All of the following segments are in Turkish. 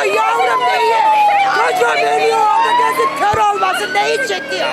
ölüyor yavrum neyi? Çocuğum ölüyor orada gözün kör olmasın. Neyi çekiyor?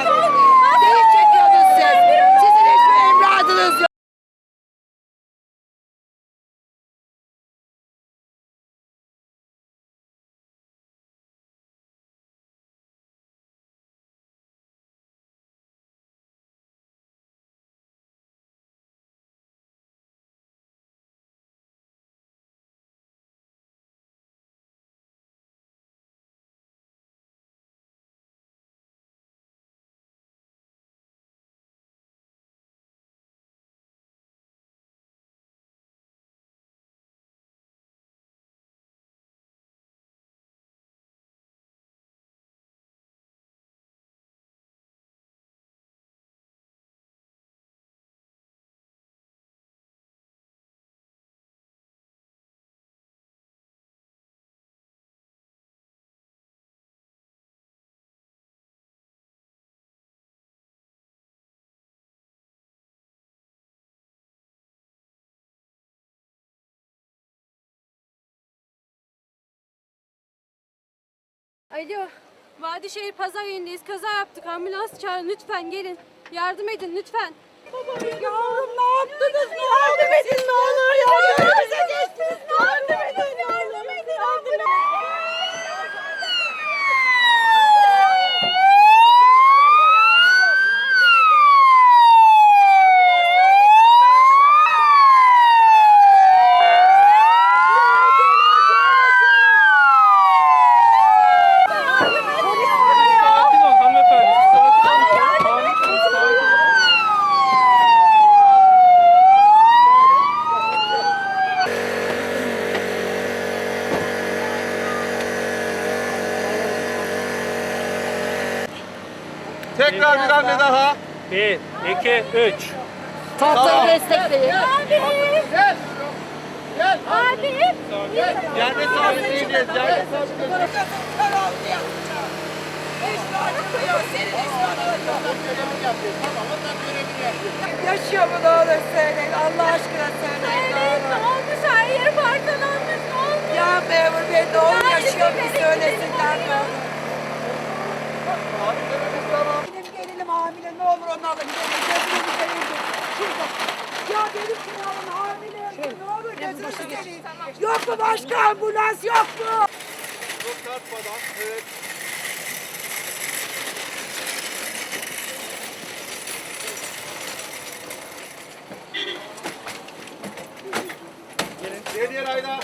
Alo, Vadişehir pazar yerindeyiz. Kaza yaptık. Ambulans çağırın lütfen gelin. Yardım edin lütfen. Yavrum ne yaptınız? Yardım edin ne olur. Yardım edin. Yardım edin. Yardım edin. Tekrar bir hamle daha. Bir, iki, üç. Tahtayı destekleyin. Yerde sabitleyeceğiz. Yerde sabitleyeceğiz. Kör oldu ya. Senin Yaşıyor mu ne olur söyleyin. Allah aşkına söyleyin. ne olur. olmuş? Her yer parçalanmış. Ne olmuş? Ya memur bey ne olur yaşıyor mu söylesinler ne olur. Benim gelinim hamile ne olur onu alın gelin gözünü seveyim. Şurada. Ya benim kimi alın hamile ne olur gözünü seveyim. Yok mu başka ambulans yok mu? Çok çarpmadan. Evet.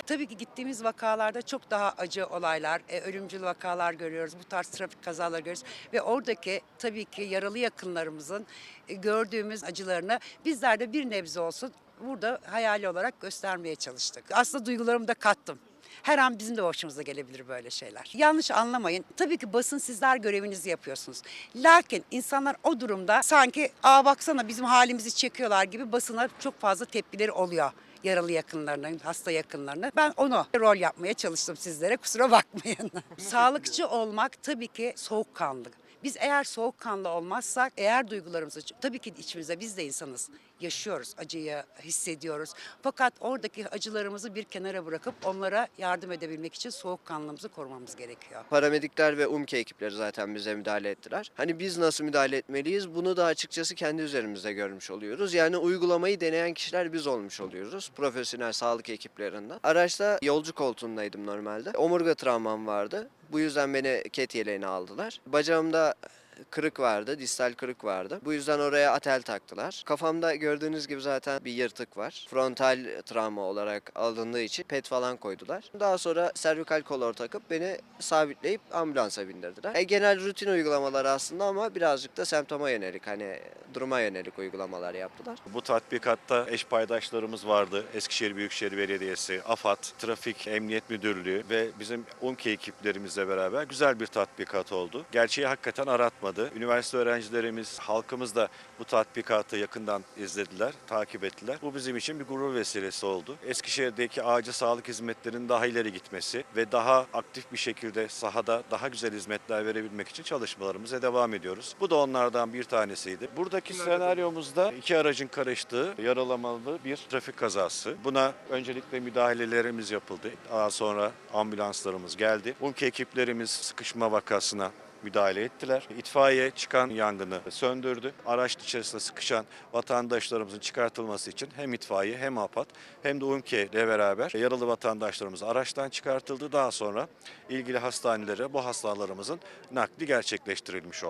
Tabii ki gittiğimiz vakalarda çok daha acı olaylar, e, ölümcül vakalar görüyoruz. Bu tarz trafik kazaları görüyoruz. Ve oradaki tabii ki yaralı yakınlarımızın e, gördüğümüz acılarını bizler de bir nebze olsun burada hayali olarak göstermeye çalıştık. Aslında duygularımı da kattım. Her an bizim de hoşumuza gelebilir böyle şeyler. Yanlış anlamayın. Tabii ki basın sizler görevinizi yapıyorsunuz. Lakin insanlar o durumda sanki aa baksana bizim halimizi çekiyorlar gibi basına çok fazla tepkileri oluyor yaralı yakınlarına, hasta yakınlarına. Ben onu rol yapmaya çalıştım sizlere. Kusura bakmayın. Sağlıkçı olmak tabii ki soğukkanlı. Biz eğer soğukkanlı olmazsak, eğer duygularımızı tabii ki içimizde biz de insanız. Yaşıyoruz, acıyı hissediyoruz. Fakat oradaki acılarımızı bir kenara bırakıp onlara yardım edebilmek için soğukkanlılığımızı korumamız gerekiyor. Paramedikler ve UMKE ekipleri zaten bize müdahale ettiler. Hani biz nasıl müdahale etmeliyiz bunu da açıkçası kendi üzerimizde görmüş oluyoruz. Yani uygulamayı deneyen kişiler biz olmuş oluyoruz. Profesyonel sağlık ekiplerinden. Araçta yolcu koltuğundaydım normalde. Omurga travmam vardı. Bu yüzden beni ket yeleğine aldılar. Bacağımda kırık vardı, distal kırık vardı. Bu yüzden oraya atel taktılar. Kafamda gördüğünüz gibi zaten bir yırtık var. Frontal travma olarak alındığı için pet falan koydular. Daha sonra servikal kolor takıp beni sabitleyip ambulansa bindirdiler. E, genel rutin uygulamalar aslında ama birazcık da semptoma yönelik hani duruma yönelik uygulamalar yaptılar. Bu tatbikatta eş paydaşlarımız vardı. Eskişehir Büyükşehir Belediyesi, AFAD, Trafik Emniyet Müdürlüğü ve bizim UMKE ekiplerimizle beraber güzel bir tatbikat oldu. Gerçeği hakikaten aratmadı. Çalışmadı. Üniversite öğrencilerimiz, halkımız da bu tatbikatı yakından izlediler, takip ettiler. Bu bizim için bir gurur vesilesi oldu. Eskişehir'deki acil sağlık hizmetlerinin daha ileri gitmesi ve daha aktif bir şekilde sahada daha güzel hizmetler verebilmek için çalışmalarımıza devam ediyoruz. Bu da onlardan bir tanesiydi. Buradaki senaryomuzda iki aracın karıştığı yaralamalı bir trafik kazası. Buna öncelikle müdahalelerimiz yapıldı. Daha sonra ambulanslarımız geldi. UMKE ekiplerimiz sıkışma vakasına müdahale ettiler. İtfaiye çıkan yangını söndürdü. Araç içerisinde sıkışan vatandaşlarımızın çıkartılması için hem itfaiye hem AFAD hem de UMKE ile beraber yaralı vatandaşlarımız araçtan çıkartıldı. Daha sonra ilgili hastanelere bu hastalarımızın nakli gerçekleştirilmiş oldu.